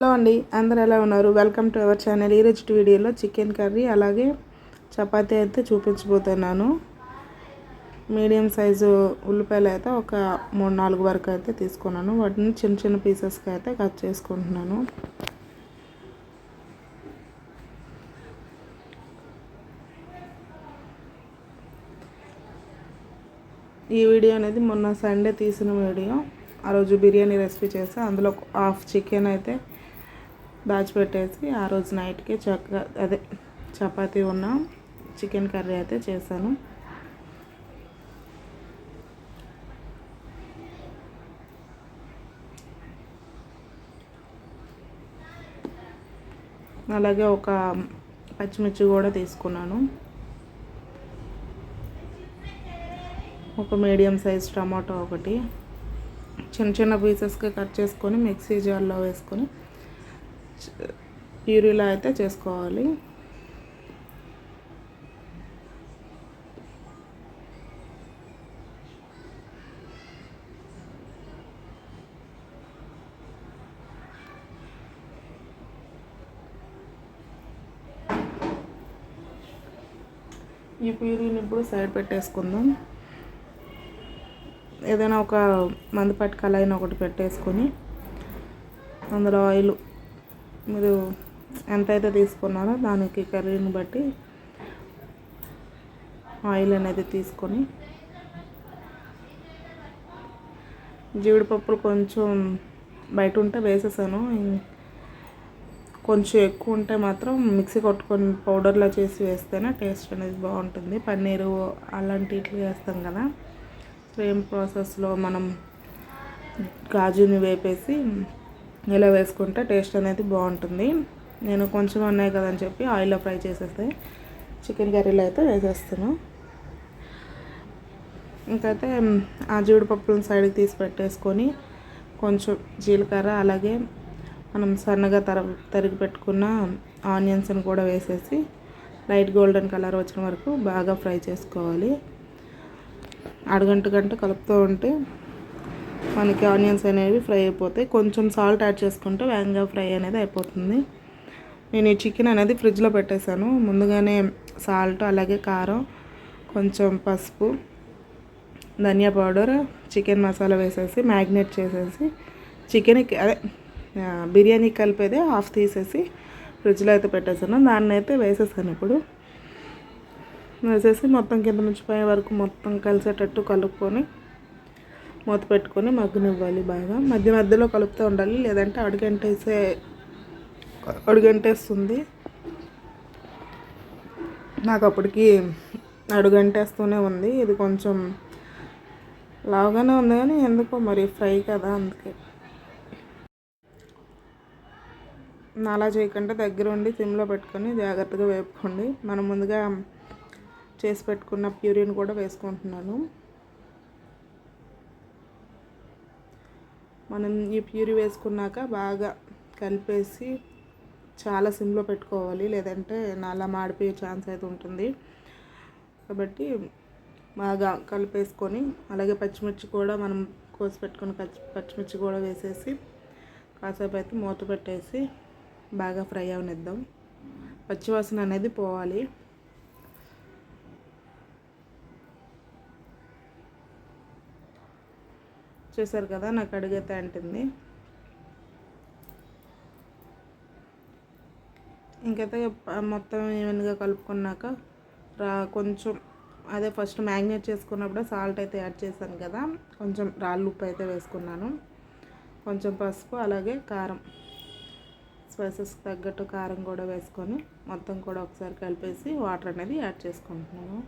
Hello అండి అందరు ఎలా ఉన్నారు? వెల్కమ్ టు అవర్ ఛానల్ ఈరోజు వీడియోలో చికెన్ కర్రీ అలాగే చపాతీ అయితే చూపించబోతున్నాను. మీడియం సైజు ఉల్లిపాయలు అయితే ఒక మూడు నాలుగు వరకు అయితే తీసుకున్నాను. వాటిని చిన్న చిన్న పీసెస్కి అయితే కట్ చేసుకుంటున్నాను. ఈ వీడియో అనేది మొన్న సండే తీసిన వీడియో ఆ రోజు బిర్యానీ రెసిపీ చేసి అందులో హాఫ్ చికెన్ అయితే దాచిపెట్టేసి ఆ రోజు నైట్కి చక్కగా అదే చపాతీ ఉన్న చికెన్ కర్రీ అయితే చేశాను. అలాగే ఒక పచ్చిమిర్చి కూడా తీసుకున్నాను. ఒక మీడియం సైజ్ టమాటో ఒకటి. చిన్న చిన్న పీసెస్గా కట్ చేసుకొని మిక్సీ జార్లో వేసుకొని ప్యూరీలో అయితే చేసుకోవాలి. ఈ ప్యూరీని ఇప్పుడు సైడ్ పెట్టేసుకుందాం. ఏదైనా ఒక మందుపట్టి కళాయిని ఒకటి పెట్టేసుకొని అందులో ఆయిల్ మీరు ఎంత అయితే తీసుకున్నారో దానికి కర్రీని బట్టి ఆయిల్ అనేది తీసుకొని జీడిపప్పులు కొంచెం బయట ఉంటే వేసేసాను. కొంచెం ఎక్కువ ఉంటే మాత్రం మిక్సీ కొట్టుకొని పౌడర్లో చేసి వేస్తేనే టేస్ట్ అనేది బాగుంటుంది. పన్నీరు అలాంటి ఇట్లు వేస్తాం కదా. సేమ్ ప్రాసెస్లో మనం గాజుని వేపేసి ఇలా వేసుకుంటే టేస్ట్ అనేది బాగుంటుంది. నేను కొంచెం ఉన్నాయి కదని చెప్పి ఆయిల్లో ఫ్రై చేసేస్తే చికెన్ కర్రీలో అయితే వేసేస్తాను. ఇంకైతే ఆ జీడిపప్పులను సైడ్కి తీసి పెట్టేసుకొని కొంచెం జీలకర్ర అలాగే మనం సన్నగా తర తరిగి పెట్టుకున్న ఆనియన్స్ని కూడా వేసేసి లైట్ గోల్డెన్ కలర్ వచ్చిన వరకు బాగా ఫ్రై చేసుకోవాలి. అడగంట గంట కలుపుతూ ఉంటే మనకి ఆనియన్స్ అనేవి ఫ్రై అయిపోతాయి. కొంచెం సాల్ట్ యాడ్ చేసుకుంటే వేగంగా ఫ్రై అనేది అయిపోతుంది. నేను ఈ చికెన్ అనేది ఫ్రిడ్జ్లో పెట్టేశాను. ముందుగానే సాల్ట్ అలాగే కారం కొంచెం పసుపు ధనియా పౌడర్ చికెన్ మసాలా వేసేసి మ్యాగ్నేట్ చేసేసి చికెన్కి అదే బిర్యానీ కలిపేదే హాఫ్ తీసేసి ఫ్రిడ్జ్లో అయితే పెట్టేశాను. దాన్ని అయితే వేసేసాను ఇప్పుడు. వేసేసి మొత్తం కింద నుంచి పై వరకు మొత్తం కలిసేటట్టు కలుపుకొని మూత పెట్టుకొని మగ్గనివ్వాలి బాగా. మధ్య మధ్యలో కలుపుతూ ఉండాలి. లేదంటే అడుగంటేసే అడుగంటేస్తుంది. నాకు అప్పటికి అడుగంటేస్తూనే ఉంది. ఇది కొంచెం లావుగానే ఉంది కానీ ఎందుకో మరి ఫ్రై కదా అందుకే. అలా చేయకుండా దగ్గర ఉండి సిమ్లో పెట్టుకొని జాగ్రత్తగా వేపుకోండి. మనం ముందుగా చేసి పెట్టుకున్న ప్యూరిన్ కూడా వేసుకుంటున్నాను. మనం ఈ ప్యూరి వేసుకున్నాక బాగా కలిపేసి చాలా సిమ్లో పెట్టుకోవాలి లేదంటే నల్ల మాడిపోయే ఛాన్స్ అయితే ఉంటుంది. కాబట్టి బాగా కలిపేసుకొని అలాగే పచ్చిమిర్చి కూడా మనం కోసి పెట్టుకుని పచ్చిమిర్చి కూడా వేసేసి కాసేపు అయితే మూత పెట్టేసి బాగా ఫ్రై అవనిద్దాం. పచ్చివాసన అనేది పోవాలి. చూసారు కదా నాకు అడిగితే అంటుంది. ఇంకైతే మొత్తం ఈవెన్గా కలుపుకున్నాక రా కొంచెం అదే ఫస్ట్ మ్యాగ్నేట్ చేసుకున్నప్పుడు సాల్ట్ అయితే యాడ్ చేశాను కదా కొంచెం రాళ్ళు ఉప్పు అయితే వేసుకున్నాను. కొంచెం పసుపు అలాగే కారం. స్పైసెస్కి తగ్గట్టు కారం కూడా వేసుకొని మొత్తం కూడా ఒకసారి కలిపేసి వాటర్ అనేది యాడ్ చేసుకుంటున్నాను.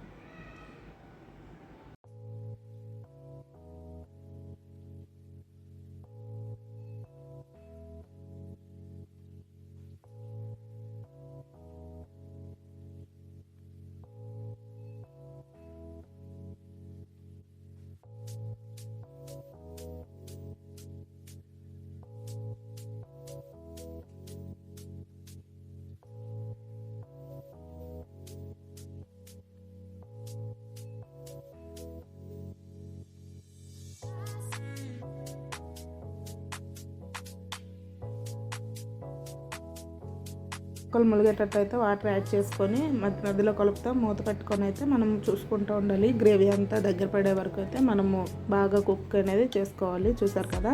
ముక్కలు ములిగేటట్టయితే వాటర్ యాడ్ చేసుకొని మధ్య మధ్యలో కలుపుతా. మూత పెట్టుకొని అయితే మనం చూసుకుంటూ ఉండాలి. గ్రేవీ అంతా దగ్గర పడే వరకు అయితే మనము బాగా కుక్ అనేది చేసుకోవాలి. చూసారు కదా?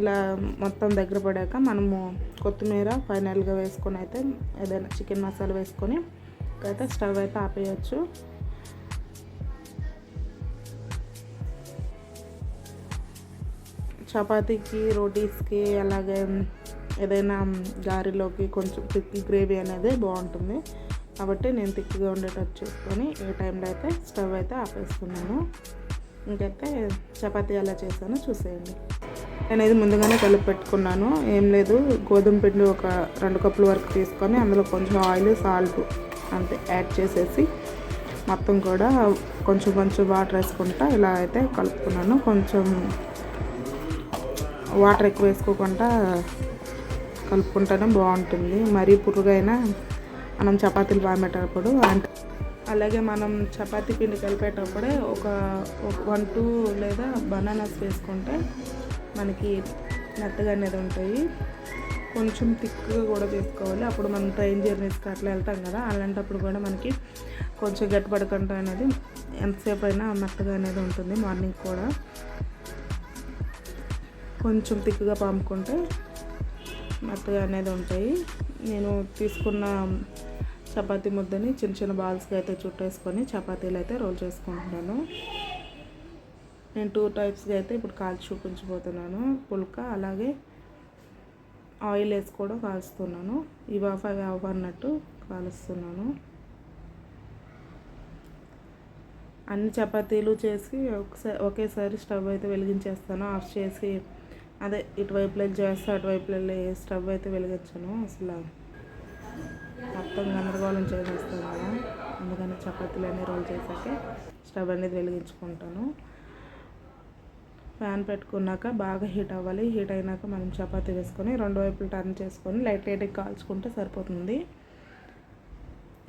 ఇలా మొత్తం దగ్గర పడాక మనము కొత్తిమీర ఫైనల్గా వేసుకొని అయితే ఏదైనా చికెన్ మసాలా వేసుకొని అయితే స్టవ్ అయితే ఆపేయచ్చు. చపాతీకి రోటీస్కి అలాగే ఏదైనా గారెలోకి కొంచెం థిక్ గ్రేవీ అనేది బాగుంటుంది. కాబట్టి నేను థిక్గా ఉండేటట్టు చేసుకొని ఏ టైంలో అయితే స్టవ్ అయితే ఆపేసుకున్నాను ఇంకైతే చపాతీ ఎలా చేశానో చూసేయండి. నేను ఇది ముందుగానే కలిపి పెట్టుకున్నాను. ఏం లేదు గోధుమ పిండి ఒక రెండు కప్పుల వరకు తీసుకొని అందులో కొంచెం ఆయిల్ సాల్ట్ అంతే యాడ్ చేసేసి మొత్తం కూడా కొంచెం కొంచెం వాటర్ వేసుకుంటా ఇలా అయితే కలుపుకున్నాను. కొంచెం వాటర్ ఎక్కువ వేసుకోకుండా కలుపుకుంటేనే బాగుంటుంది. మరీ పురుగైనా మనం చపాతీలు బాగేటప్పుడు అలాగే మనం చపాతీ పిండి కలిపేటప్పుడే ఒక వన్ టూ లేదా బనానాస్ వేసుకుంటే మనకి మెత్తగా అనేది ఉంటాయి. కొంచెం థిక్గా కూడా చేసుకోవాలి అప్పుడు మనం ట్రైన్ జర్నీస్కి అట్లా వెళ్తాం కదా అలాంటప్పుడు కూడా మనకి కొంచెం గట్టిపడకుండా అనేది ఎంతసేపు అయినా మెత్తగా అనేది ఉంటుంది మార్నింగ్ కూడా. కొంచెం థిక్గా పాముకుంటే మెత్తగా అనేది ఉంటాయి. నేను తీసుకున్న చపాతీ ముద్దని చిన్న చిన్న బాల్స్గా అయితే చుట్టేసుకొని చపాతీలు అయితే రోల్ చేసుకుంటున్నాను. నేను టూ టైప్స్గా అయితే ఇప్పుడు కాల్చి చూపించబోతున్నాను. పుల్క అలాగే ఆయిల్ వేసి కూడా కాలుస్తున్నాను ఇవి ఆఫ్ అవి ఆఫ్ అన్నట్టు కాలుస్తున్నాను. అన్ని చపాతీలు చేసి ఒకసారి ఒకేసారి స్టవ్ అయితే వెలిగించేస్తాను. ఆఫ్ చేసి అదే ఇటువైపులో చేస్తే అటువైపులో స్టవ్ అయితే వెలిగించాను అసలు మొత్తం గందరగోళం చేసేస్తాను కదా అందుకని చపాతీలు అన్నీ రోల్ చేశాక స్టవ్ అనేది వెలిగించుకుంటాను. ఫ్యాన్ పెట్టుకున్నాక బాగా హీట్ అవ్వాలి. హీట్ అయినాక మనం చపాతీ వేసుకొని రెండు వైపులు టర్న్ చేసుకొని లైట్ లైట్గా కాల్చుకుంటే సరిపోతుంది.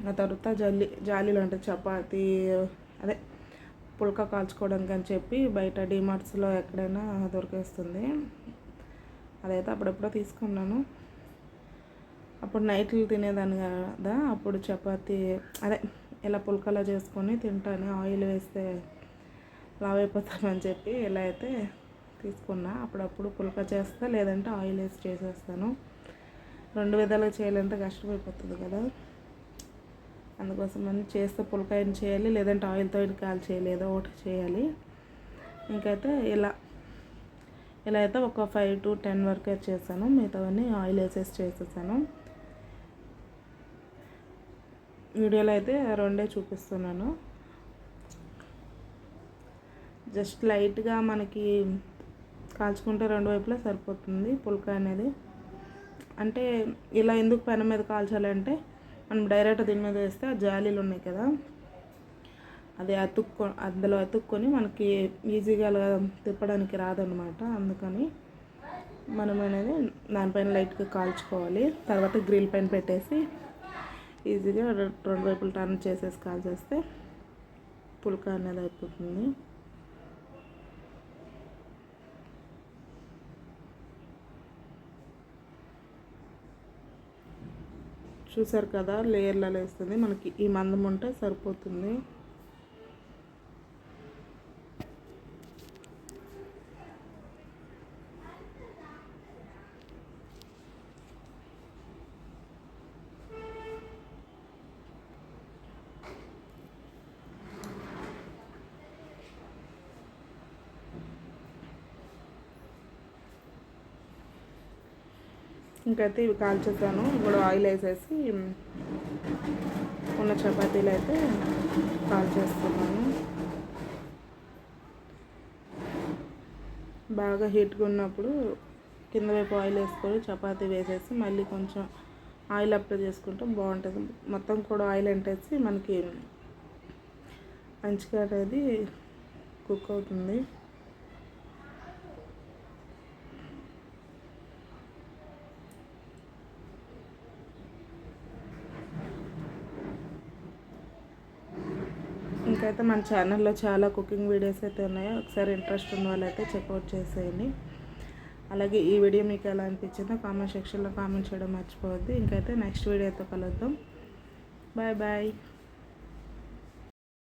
ఆ తర్వాత జల్లి జాలీలు అంటే చపాతీ అదే పుల్క కాల్చుకోవడానికి అని చెప్పి బయట డిమార్ట్స్లో ఎక్కడైనా దొరికేస్తుంది. అదైతే అప్పుడప్పుడు తీసుకున్నాను. అప్పుడు నైట్లు తినేదాన్ని కదా అప్పుడు చపాతి అదే ఇలా పుల్కలా చేసుకొని తింటాను ఆయిల్ వేస్తే లావ్ చెప్పి ఇలా అయితే తీసుకున్నా. అప్పుడప్పుడు పుల్క చేస్తా లేదంటే ఆయిల్ వేసి చేసేస్తాను. రెండు విధాలుగా చేయాలంటే కష్టమైపోతుంది కదా. అందుకోసం అని చేస్తే పులకాయని చేయాలి లేదంటే ఆయిల్తో కాల్ చేయాలి ఏదో ఒకటి చేయాలి. ఇంకైతే ఇలా ఇలా అయితే ఒక ఫైవ్ టు టెన్ వరకే చేశాను. మిగతావన్నీ ఆయిల్ వేసేసి చేసేసాను. వీడియోలో అయితే రెండే చూపిస్తున్నాను. జస్ట్ లైట్గా మనకి కాల్చుకుంటే రెండు వైపులా సరిపోతుంది పులక అనేది. అంటే ఇలా ఎందుకు పెన మీద కాల్చాలంటే మనం డైరెక్ట్ దీని మీద వేస్తే ఆ జాలీలు ఉన్నాయి కదా. అది అతుక్కో అందులో అతుక్కొని మనకి ఈజీగా అలా తిప్పడానికి రాదనమాట అందుకని మనం అనేది దానిపైన లైట్గా కాల్చుకోవాలి. తర్వాత గ్రిల్ పైన పెట్టేసి ఈజీగా రెండు వైపులు టర్న్ చేసేసి కాల్చేస్తే పుల్కా అనేది అయిపోతుంది. చూసారు కదా లేయర్లలో వేస్తుంది. మనకి ఈ మందం ఉంటే సరిపోతుంది. ఇంకైతే ఇవి కాల్చేసాను. ఇప్పుడు ఆయిల్ వేసేసి ఉన్న చపాతీలు అయితే కాల్చేస్తున్నాను. బాగా హీట్గా ఉన్నప్పుడు కింద వైపు ఆయిల్ వేసుకొని చపాతీ వేసేసి మళ్ళీ కొంచెం ఆయిల్ అప్లై చేసుకుంటే బాగుంటుంది. మొత్తం కూడా ఆయిల్ ఎంటేసి మనకి మంచిగా అనేది కుక్ అవుతుంది. ఇంకైతే మన ఛానల్లో చాలా కుకింగ్ వీడియోస్ అయితే ఉన్నాయో ఒకసారి ఇంట్రెస్ట్ ఉన్న వాళ్ళైతే చెక్అవుట్ చేసేయండి. అలాగే ఈ వీడియో మీకు ఎలా అనిపించిందో కామెంట్ సెక్షన్లో కామెంట్ చేయడం మర్చిపోవద్దు. ఇంకైతే నెక్స్ట్ వీడియోతో కలుద్దాం. Bye bye